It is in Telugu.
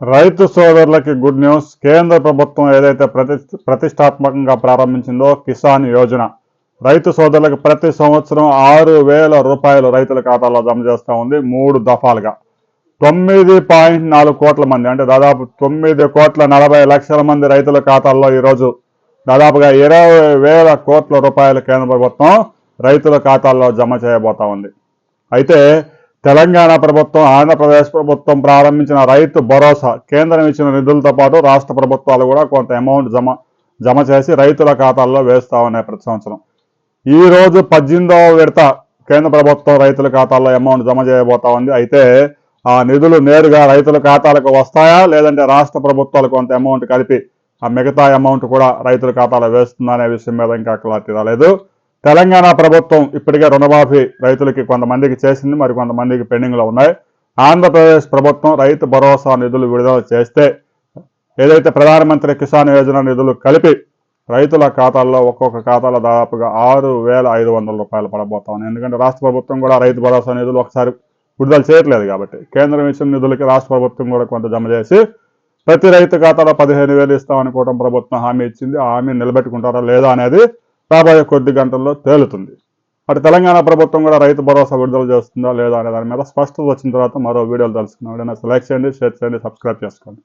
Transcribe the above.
రైతు సోదరులకి గుడ్ న్యూస్ కేంద్ర ప్రభుత్వం ఏదైతే ప్రతి ప్రతిష్టాత్మకంగా ప్రారంభించిందో కిసాన్ యోజన. రైతు సోదరులకు ప్రతి సంవత్సరం ఆరు వేల రూపాయలు రైతుల ఖాతాలో జమ చేస్తూ ఉంది మూడు దఫాలుగా. తొమ్మిది పాయింట్ నాలుగు కోట్ల మంది అంటే దాదాపు తొమ్మిది కోట్ల నలభై లక్షల మంది రైతుల ఖాతాల్లో ఈరోజు దాదాపుగా ఇరవై వేల కోట్ల రూపాయలు కేంద్ర ప్రభుత్వం రైతుల ఖాతాల్లో జమ చేయబోతా ఉంది. అయితే తెలంగాణ ప్రభుత్వం ఆంధ్రప్రదేశ్ ప్రభుత్వం ప్రారంభించిన రైతు భరోసా కేంద్రం ఇచ్చిన నిధులతో పాటు రాష్ట్ర ప్రభుత్వాలు కూడా కొంత అమౌంట్ జమ జమ చేసి రైతుల ఖాతాల్లో వేస్తా ఉన్నాయి ప్రతి సంవత్సరం. ఈ రోజు పద్దెనిమిదవ విడత కేంద్ర ప్రభుత్వం రైతుల ఖాతాల్లో అమౌంట్ జమ చేయబోతా ఉంది. అయితే ఆ నిధులు నేరుగా రైతుల ఖాతాలకు వస్తాయా? లేదంటే రాష్ట్ర ప్రభుత్వాలు కొంత అమౌంట్ కలిపి ఆ మిగతా అమౌంట్ కూడా రైతుల ఖాతాలో వేస్తుందా అనే విషయం మీద ఇంకా క్లారిటీ రాలేదు. తెలంగాణ ప్రభుత్వం ఇప్పటికే రుణమాఫీ రైతులకి కొంతమందికి చేసింది మరి కొంతమందికి పెండింగ్లో ఉన్నాయి. ఆంధ్రప్రదేశ్ ప్రభుత్వం రైతు భరోసా నిధులు విడుదల చేస్తే ఏదైతే ప్రధానమంత్రి కిసాన్ యోజన నిధులు కలిపి రైతుల ఖాతాల్లో ఒక్కొక్క ఖాతాలో దాదాపుగా ఆరు వేల ఐదు వందల రూపాయలు పడబోతా ఉన్నాయి ఎందుకంటే రాష్ట్ర ప్రభుత్వం కూడా రైతు భరోసా నిధులు ఒకసారి విడుదల చేయట్లేదు కాబట్టి కేంద్రం ఇచ్చిన నిధులకి రాష్ట్ర ప్రభుత్వం కూడా కొంత జమ చేసి ప్రతి రైతు ఖాతాలో పదిహేను వేలు ఇస్తామని కూడా ప్రభుత్వం హామీ ఇచ్చింది. ఆ హామీ నిలబెట్టుకుంటారా లేదా అనేది రాబోయే కొద్ది గంటల్లో తేలుతుంది. అటు తెలంగాణ ప్రభుత్వం కూడా రైతు భరోసా విడుదల చేస్తుందా లేదా అనే దాని మీద స్పష్టత వచ్చిన తర్వాత మరో వీడియోలు తెలుసుకున్నాం లైక్ చేయండి షేర్ చేయండి సబ్స్క్రైబ్ చేసుకోండి.